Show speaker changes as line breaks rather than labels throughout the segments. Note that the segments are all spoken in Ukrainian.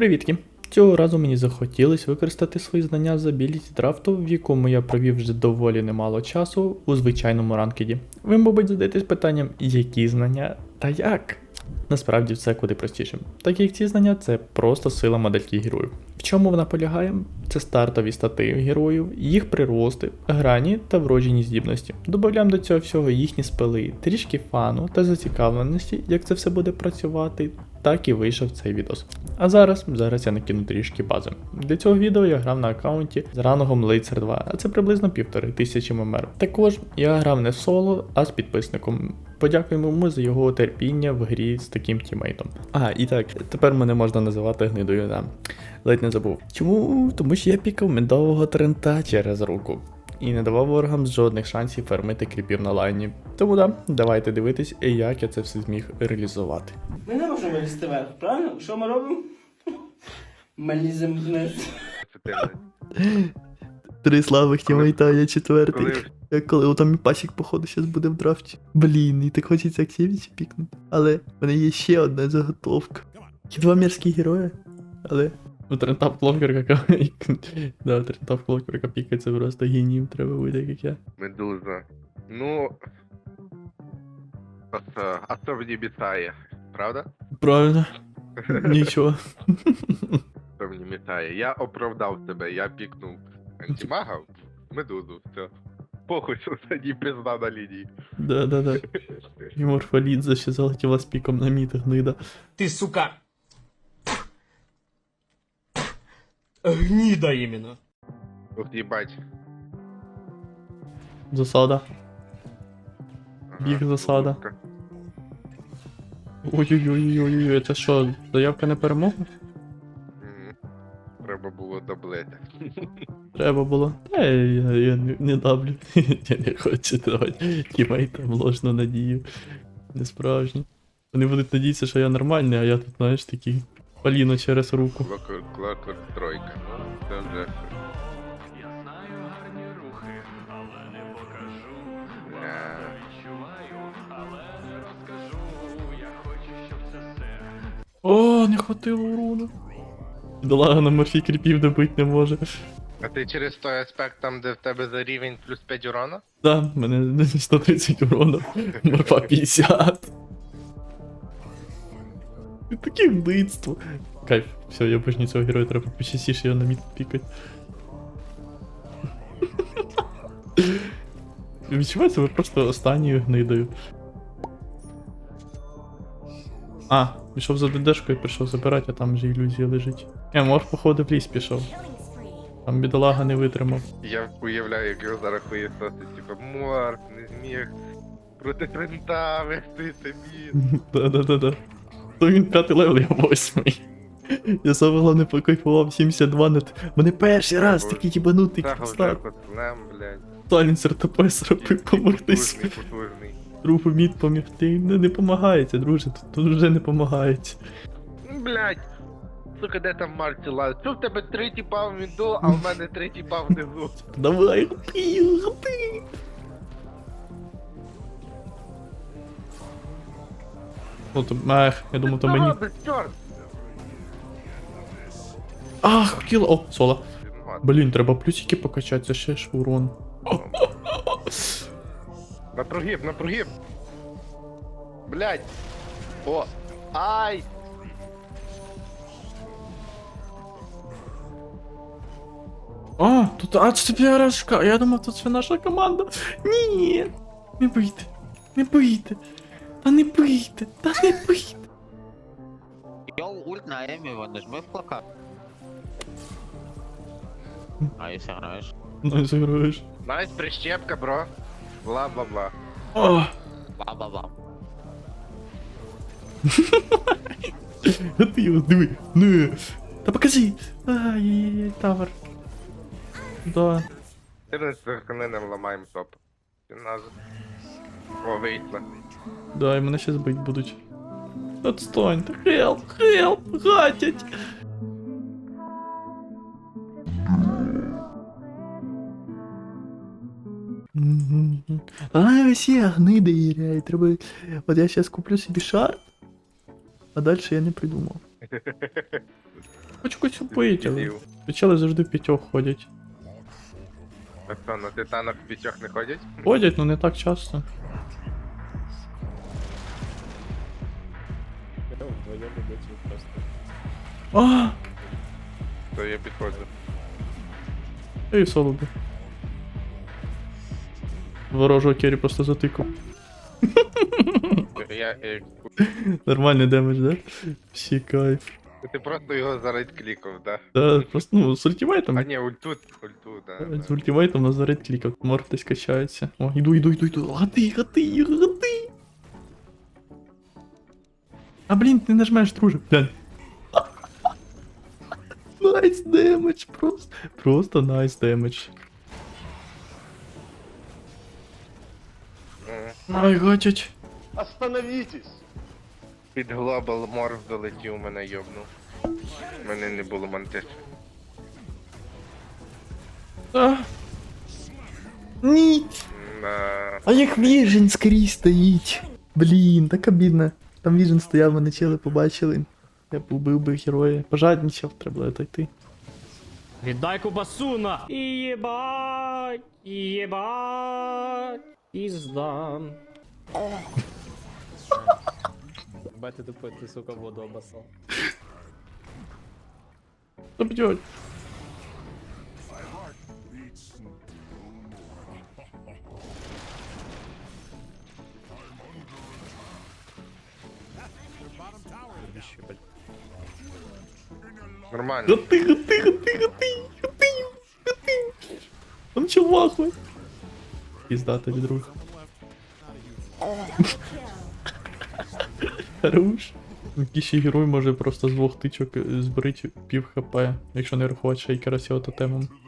Привітки! Цього разу мені захотілося використати свої знання з Ability драфту, в якому я провів вже доволі немало часу у звичайному ранкеді. Ви, мабуть, задаєтесь питанням, які знання та як? Насправді все куди простіше. Так як ці знання це просто сила модельки героїв. В чому вона полягає? Це стартові стати героїв, їх прирости, грані та вроджені здібності. Добавляємо до цього всього їхні спели, трішки фану та зацікавленості, як це все буде працювати. Так і вийшов цей відос. А зараз, зараз я накину трішки бази. Для цього відео я грав на аккаунті з рангом Лицар 2, а це приблизно півтори тисячі ММР. Також я грав не соло, а з підписником. Подякуємо йому за його терпіння в грі з таким тімейтом. А, і так, тепер мене можна називати гнидою, да. Ледь не забув. Чому? Тому що я пікав медового трента через руку. І не давав ворогам жодних шансів фермити кріпів на лайні. Тому да, давайте дивитись, як я це все зміг реалізувати.
Ми не можемо лізти вверх, правильно? Що ми робимо? Ми ліземо вниз.
Три слабих тімейта, я четвертий.
Коли
Як коли о, там пасік, походу, зараз буде в драфті. Блін, і так хочеться Аксєвіча пікнути. Але в мене є ще одна заготовка. Є два мірські герої, але. Ну, Трентап Клокер. Да, Трентап Клокер, яка пікається просто генієм, треба бути, як я.
медуза. Ну. ос- Особо не мітає, правда?
Правильно. Нічого.
Особо не мітає. Я оправдав тебе, я пікнув антимага, медузу, все. Похуй, що тоді пизда на лінії.
Да, да, да. І Морфалідзе ще залетіла з піком на міт гнида.
Ты, сука, гнида именно.
Ох, їбать.
Засада. Біг засада. Ой-ой-ой-ой-ой, це що, заявка на перемогу?
Треба було доблити.
Треба було. Та я, я, не, не давлю. я не хочу давати тімейтам ложну надію. Не справжню. Вони будуть надіятися, що я нормальний, а я тут, знаєш, такий поліно через руку.
Клокер тройка. Ну, це вже.
Я знаю гарні рухи, але не покажу.
Бля.
Відчуваю, але не розкажу. Я хочу, щоб це все
О, не хватило урону. Бідолага на морфі кріпів добить не може.
А ти через той аспект там, де в тебе за рівень плюс 5 урона?
Да, в мене 130 урону, морфа 50. І Таке вбивство. Кайф, все, я більше цього героя треба почастіше його на мід пікати. Відчуваю себе просто останньою гнидою. А, пішов за ДДшкою, прийшов забирати, а там вже ілюзія лежить. Е, морф, походу, в ліс пішов. Там бідолага не витримав.
Я уявляю, як його зараз хуєсосить, типа, морф, не зміг проти трента вести собі.
Да-да-да-да. То він п'ятий левел, я восьмий. Я саме головне покайфував 72 нет. Мене перший раз такий їбанутий
Та вже
кікстарт.
котлем, блядь.
Салінсер ТП зробив помогти
потужний.
мід помігти. Не, не помагається, друже, тут, тут вже не помагається.
Блядь. Сука, де там Марті лазить? Що в тебе три тіпа в міду, а в мене три тіпа внизу.
Давай, гати, гати. Ну то, ех, я думав, то мені. Ах, кіло. О, соло. Блін, треба плюсики покачати, це ще ж урон.
На прогиб, на прогиб. Блядь. О. Ай!
А, тут а це піарашка. Я думав, тут це наша команда. Ні. Не бийте. Не бийте. Та не бийте. Та не бийте.
Йоу, ульт на его нажми в плакат. А если играешь?
Ну, зіграєш.
Найс прищепка, бро. Бла-бла-бла.
О,
Ба-ба-ба.
а ти його диви. Не. Та покажи. Ай-яй-яй, тавер. Да.
14 хвилинам ламаємо топ. Нас... О, вийшла.
Да, і мене ще збить будуть. Отстань, та хелп, хелп, гатять. А, всі гниди гіряють. Треба. От я зараз куплю собі шарт, а далі я не придумав. Хоч когось убити, але печали завжди в п'ятьох ходять.
А що, на титанах в п'ятьох не ходять?
Ходять, ну не так часто. А,
То я підходжу.
і солоби. Ворожого кері просто затикав.
Я, я,
Нормальний демедж, да? Всі кайф.
ти просто його зарейд клікав, да?
Да, просто, ну, з ультимейтом.
А ні, ульту, ульту, да.
З
да.
ультимейтом на заряд клікав. Морг десь качається. О, іду, іду, іду, іду. Гати, гати, гати. А блін, ти нажмеш, друже. Глянь. Найс демедж, просто. Просто найс демедж. Ай, гачать.
Під глобал морф долетів, мене йобнув. У мене не було мантиш.
А. Ні.
На...
А як Віжен скрізь стоїть. Блін, так обідно. Там Віжен стояв, мене чили побачили. Я б убив би героя. Пожадничав, треба було отойти.
Віддай кубасуна! І єбать, і єбать, пізда. Бать ти тупой, ти, сука, воду обоссал.
Що б'ють?
Нормально.
Гати, гати, гати, гати, гати, гати. Там чувахуй. Пізда тобі, друг. Хорош. Який ще герой може просто з двох тичок зберити пів хп, якщо не рахувати шейкера з його тотемом.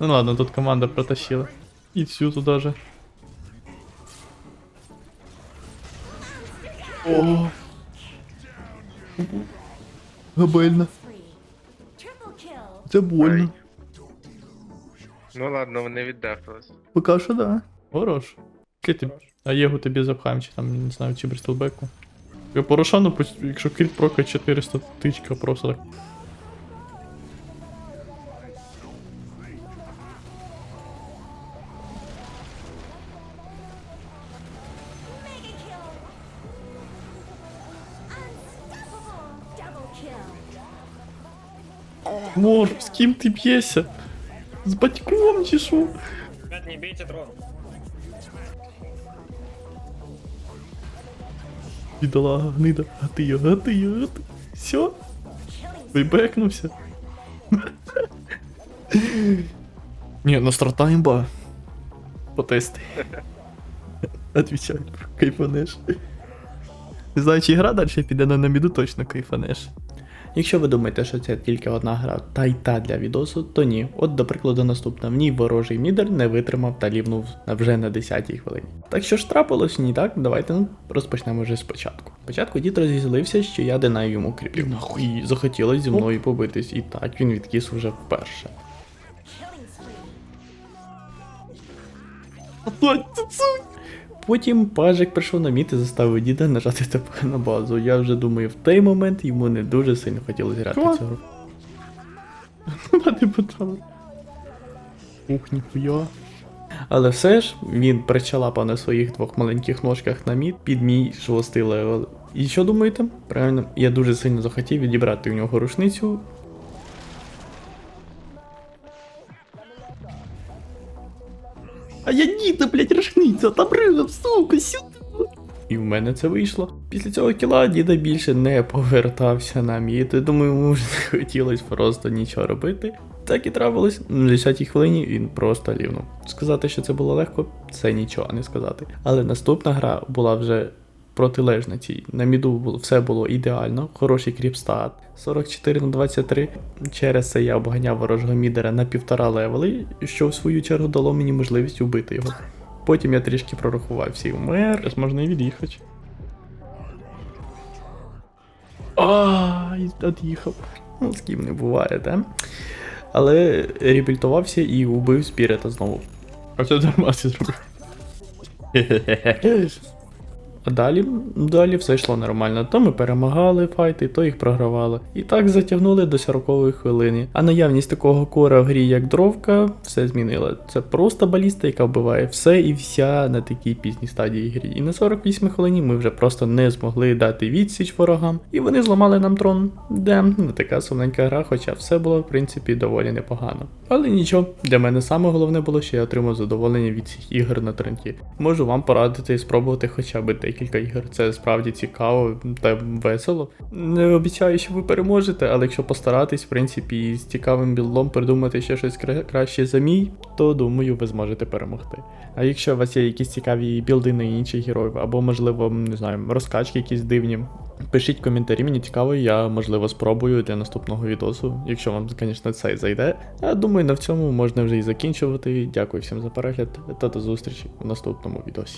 Ну ладно, тут команда протащила. І всю туда же. О, габельно. Це больно.
Ну ладно, вони віддефились.
Поки що да. Хорош. Кити, а Єгу тобі запхаємо, чи там, не знаю, чи Брістелбеку. Я Порошану, пусть- якщо кріт прока 400 тичка просто так. Мор, з ким ти б'єшся? З батьком що?
Ребят, не бейте дрон.
Бідолага, гнида, а ти його, а ти його, а ти. Все? Вибекнувся. Ні, ну старта імба. Потести. Отвічай, кайфанеш. Не знаю, чи гра далі піде, але на міду точно кайфанеш. Якщо ви думаєте, що це тільки одна гра, та й та для відосу, то ні. От, до прикладу, наступна. В ній ворожий мідер не витримав та лівнув вже на 10-й хвилині. Так що ж трапилось, ні так? Давайте ну, розпочнемо вже спочатку. Спочатку дід розізлився, що я динаю йому кріплів. Нахуй і захотілось зі мною побитись, і так він відкис уже вперше.
Killing spree.
Потім пажик прийшов на міт і заставив діда нажати ТП на базу. Я вже думаю, в той момент йому не дуже сильно хотілося грати цю гру. Ух, ніхуя. Але все ж він причалапав на своїх двох маленьких ножках на мід під мій шостий левел. І що думаєте? Правильно, я дуже сильно захотів відібрати у нього рушницю. А я діда, блядь, там отобрив, сука, сюди. І в мене це вийшло. Після цього кіла діда більше не повертався на І Я Думаю, йому вже не хотілося просто нічого робити. Так і трапилось. На 10-й хвилині він просто лівнув. Сказати, що це було легко, це нічого не сказати. Але наступна гра була вже протилежна цій. На міду все було ідеально, хороший кріпстат. 44 на 23. Через це я обганяв ворожого мідера на півтора левели, що в свою чергу дало мені можливість убити його. Потім я трішки прорахував всі умер. Зараз можна і від'їхати. Ай, від'їхав. Ну, з ким не буває, да? Але реабілітувався і убив спіріта знову. А це дарма зробив. А далі, далі все йшло нормально. То ми перемагали файти, то їх програвали. І так затягнули до 40-ї хвилини. А наявність такого кора в грі, як дровка, все змінила. Це просто баліста, яка вбиває все і вся на такій пізній стадії грі. І на 48 хвилині ми вже просто не змогли дати відсіч ворогам, і вони зламали нам трон. Де не така сумненька гра, хоча все було в принципі доволі непогано. Але нічого, для мене саме головне було, що я отримав задоволення від цих ігор на тренті. Можу вам порадити спробувати хоча б декілька ігор. Це справді цікаво та весело. Не обіцяю, що ви переможете, але якщо постаратись, в принципі, з цікавим білдом придумати ще щось кра- краще за мій, то думаю, ви зможете перемогти. А якщо у вас є якісь цікаві білди на інших героїв, або, можливо, не знаю, розкачки якісь дивні, пишіть коментарі, мені цікаво, я можливо спробую для наступного відосу, якщо вам, звісно, це зайде. А думаю, на цьому можна вже і закінчувати. Дякую всім за перегляд та до зустрічі у наступному відосі.